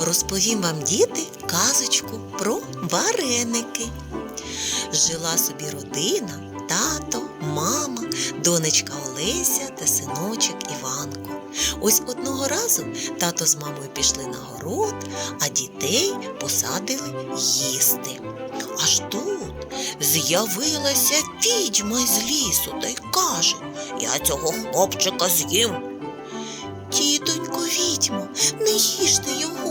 розповім вам діти казочку про вареники. Жила собі родина, тато, мама, донечка Олеся та синочок Іванко. Ось одного разу тато з мамою пішли на город, а дітей посадили їсти. Аж тут з'явилася відьма з лісу та й каже: Я цього хлопчика з'їм. Тітонько відьмо, не їжте його.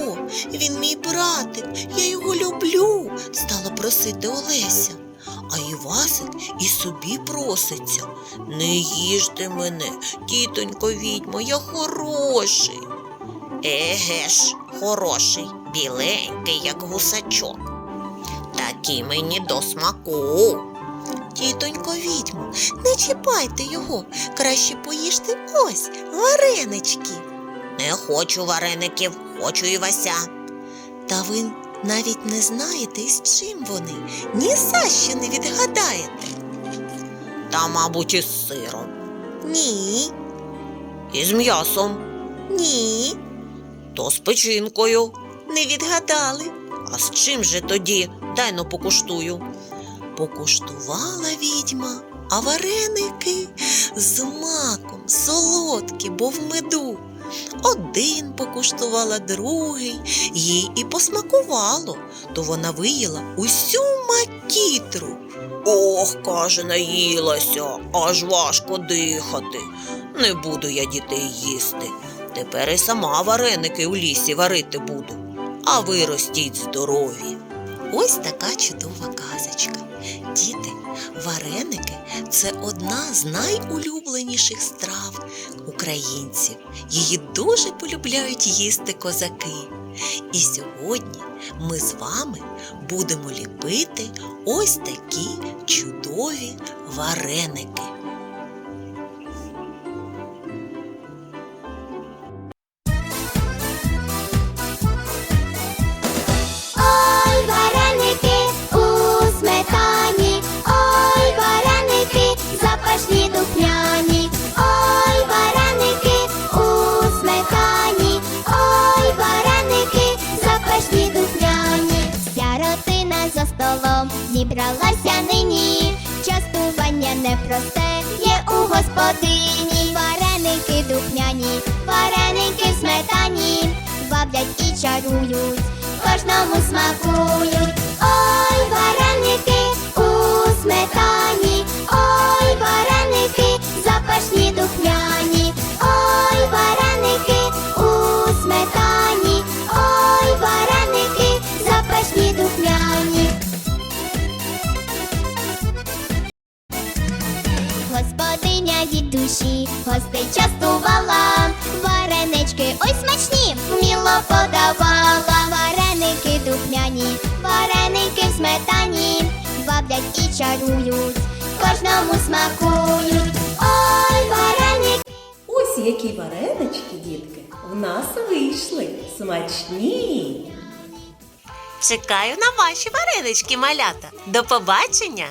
Він мій братик, я його люблю, стала просити Олеся. А Івасик і собі проситься. Не їжте мене, тітонько відьмо, я хороший. Еге ж, хороший, біленький, як гусачок. Такий мені до смаку. Тітонько відьмо, не чіпайте його, краще поїжте ось варенички. Не хочу вареників, хочу Івася. Та ви навіть не знаєте, із чим вони, ні за що не відгадаєте. Та, мабуть, із сиром. Ні. Із м'ясом. Ні. То з печінкою. Не відгадали. А з чим же тоді? Дай но покуштую. Покуштувала відьма, а вареники з маком, солодкі, бо в меду. Один покуштувала другий, їй і посмакувало, то вона виїла усю макітру. Ох, каже, наїлася, аж важко дихати. Не буду я дітей їсти. Тепер і сама вареники у лісі варити буду, а ви ростіть здорові. Ось така чудова казочка. Діти, вареники це одна з найулюбленіших страв українців. Її дуже полюбляють їсти козаки. І сьогодні ми з вами будемо ліпити ось такі чудові вареники. Зібралася нині. Частування непросте є у господині. Вареники духняні, вареники в сметані, баблять і чарують кожному смакують. Господиня від душі гостей частувала, варенички ой смачні, вміло подавала, вареники духмяні, вареники в сметані, бавлять і чарують, кожному смакують. Ой, вареники. Ось які варенички, дітки, в нас вийшли смачні. Чекаю на ваші варенички, малята. До побачення!